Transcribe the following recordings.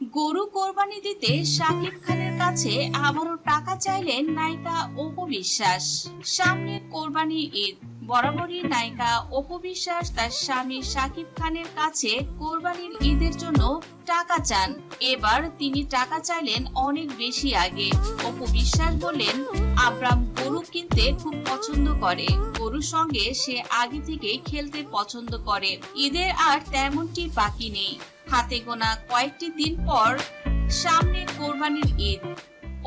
গরু কোরবানি দিতে শাকিব খানের কাছে আবারও টাকা চাইলেন নায়িকা অপু বিশ্বাস। সামনে কোরবানি ঈদ। বরাবরই নায়িকা অপু বিশ্বাস তার স্বামী শাকিব খানের কাছে কোরবানির ঈদের জন্য টাকা চান। এবার তিনি টাকা চাইলেন অনেক বেশি আগে। অপু বিশ্বাস বললেন, আব্রাম গরু কিনতে খুব পছন্দ করে। গরুর সঙ্গে সে আগে থেকেই খেলতে পছন্দ করে। ঈদের আর তেমনটি বাকি নেই। হাতে গোনা কয়েকটি দিন পর সামনে কোরবানির ঈদ।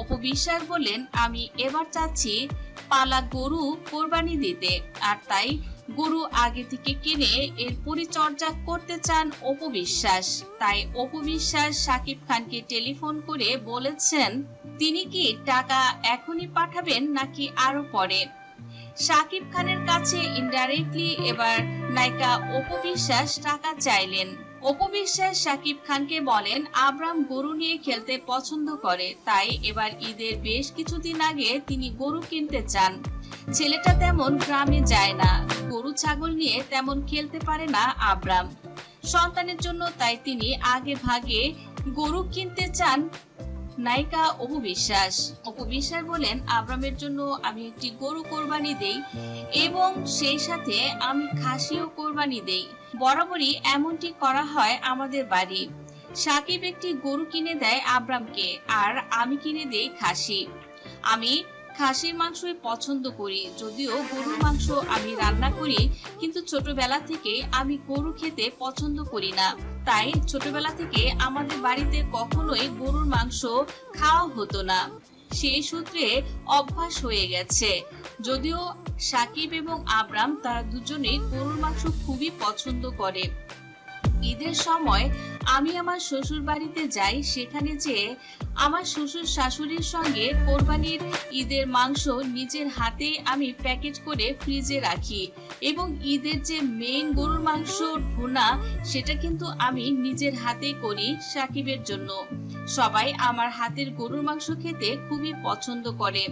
অপু বিশ্বাস বললেন, আমি এবার চাচ্ছি পালা গরু কোরবানি দিতে। আর তাই গরু আগে থেকে কিনে এর পরিচর্যা করতে চান অপু বিশ্বাস। তাই অপু বিশ্বাস সাকিব খানকে টেলিফোন করে বলেছেন, তিনি কি টাকা এখনই পাঠাবেন নাকি আরও পরে? সাকিব খানের কাছে ইনডাইরেক্টলি এবার নায়িকা অপু বিশ্বাস টাকা চাইলেন। অপু বিশ্বাস সাকিব খানকে বলেন, আব্রাম গরু নিয়ে খেলতে পছন্দ করে, তাই এবার ঈদের বেশ কিছুদিন আগে তিনি গরু কিনতে চান। ছেলেটা তেমন গ্রামে যায় না, গরু ছাগল নিয়ে তেমন খেলতে পারে না আব্রাম। সন্তানের জন্য তাই তিনি আগে ভাগে গরু কিনতে চান নায়িকা অপু বিশ্বাস। অপু বিশ্বাস বলেন, আব্রামের জন্য আমি একটি গরু কোরবানি দেই এবং সেই সাথে আমি খাসিও কোরবানি দেই। বরাবরই এমনটি করা হয় আমাদের বাড়ি। সাকিব একটি গরু কিনে দেয় আব্রামকে, আর আমি কিনে দেই খাসি। আমি খাসির মাংসই পছন্দ করি, যদিও গরুর মাংস আমি রান্না করি, কিন্তু ছোটবেলা থেকে আমি গরু খেতে পছন্দ করি না। তাই ছোটবেলা থেকে আমাদের বাড়িতে কখনোই গরুর মাংস খাওয়া হতো না। সেই সূত্রে অভ্যাস হয়ে গেছে। যদিও সাকিব এবং আব্রাম তারা দুজনেই গরুর মাংস খুবই পছন্দ করে। ঈদের সময় আমি আমার শ্বশুর বাড়িতে যাই, সেখানে যেয়ে আমার শ্বশুর শাশুড়ির সঙ্গে কোরবানির ঈদের মাংস নিজের হাতে আমি প্যাকেট করে ফ্রিজে রাখি এবং ঈদের যে মেইন গরুর মাংস ভুনা, সেটা কিন্তু আমি নিজের হাতে করি সাকিবের জন্য। সবাই আমার হাতের গরুর মাংস খেতে খুবই পছন্দ করে।